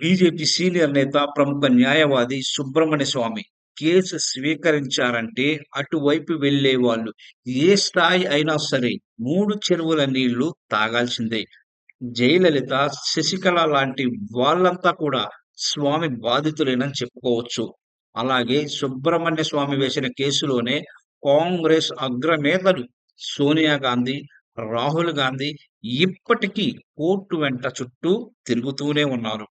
BJP senior నేత, ప్రముఖ న్యాయవాది సుబ్రహ్మణ్య స్వామి కేసు స్వీకరించారంటే అటువైపు వెళ్ళే వాళ్ళు ఏ స్థాయి అయినా సరే మూడు చెరువుల నీళ్ళు తాగాల్సిందే. జయలలిత, శశికళ లాంటి వాళ్ళంతా కూడా స్వామి బాధితులేనని చెప్పుకోవచ్చు. అలాగే సుబ్రహ్మణ్య స్వామి వేసిన కేసులోనే కాంగ్రెస్ అగ్రనేతలు సోనియా గాంధీ, రాహుల్ గాంధీ ఇప్పటికీ కోర్టు వెంట చుట్టూ తిరుగుతూనే ఉన్నారు.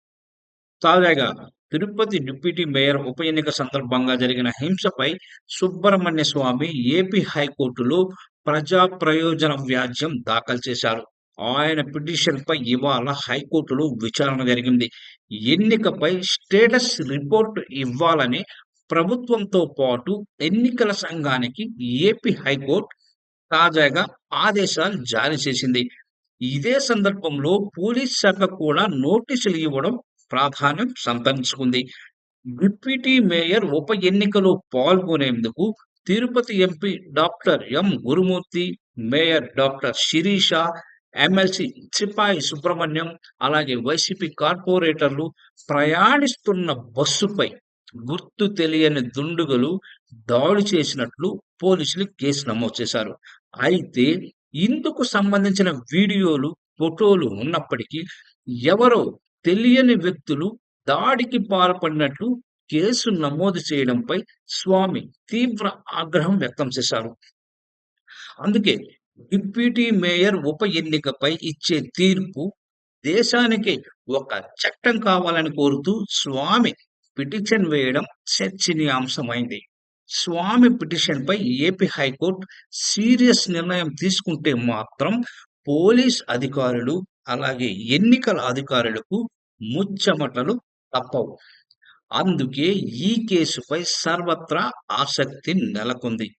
తాజాగా తిరుపతి డిప్యూటీ మేయర్ ఉప ఎన్నిక సందర్భంగా జరిగిన హింసపై సుబ్రహ్మణ్య స్వామి ఏపీ హైకోర్టులో ప్రజా ప్రయోజన వ్యాజ్యం దాఖలు చేశారు. ఆయన పిటిషన్‌పై ఇవాళ హైకోర్టులో విచారణ జరిగింది. ఎన్నికపై స్టేటస్ రిపోర్ట్ ఇవ్వాలని ప్రభుత్వంతో పాటు ఎన్నికల సంఘానికి ఏపీ హైకోర్టు తాజాగా ఆదేశాలు జారీ చేసింది. ఇదే సందర్భంలో పోలీస్ శాఖ కూడా నోటీసులు ఇవ్వడం ప్రాధాన్యం సంతరించుకుంది. డిప్యూటీ మేయర్ ఉప ఎన్నికలో పాల్గొనేందుకు Tirupati MP doctor M. Gurumurthy, mayor doctor Sirisha, MLC Sipai Subrahmanyam, అలాగే వైసీపీ కార్పొరేటర్లు ప్రయాణిస్తున్న బస్సుపై గుర్తు తెలియని దుండుగులు దాడి చేసినట్లు పోలీసులు కేసు నమోదు చేశారు. అయితే ఇందుకు సంబంధించిన వీడియోలు, ఫోటోలు ఉన్నప్పటికీ ఎవరో తెలియని వ్యక్తులు దాడికి పాల్పడినట్లు కేసు నమోదు చేయడంపై స్వామి తీవ్ర ఆగ్రహం వ్యక్తం చేశారు. అందుకే డిప్యూటీ మేయర్ ఉప ఎన్నికపై ఇచ్చే తీర్పు దేశానికి ఒక చట్టం కావాలని కోరుతూ స్వామి పిటిషన్ వేయడం చర్చనీయాంశమైంది. స్వామి పిటిషన్‌పై ఏపీ హైకోర్టు సీరియస్ నిర్ణయం తీసుకుంటే మాత్రం పోలీస్ అధికారులు, అలాగే ఎన్నికల అధికారులకు ముచ్చమటలు తప్పవు. అందుకే ఈ కేసుపై సర్వత్రా ఆసక్తి నెలకొంది.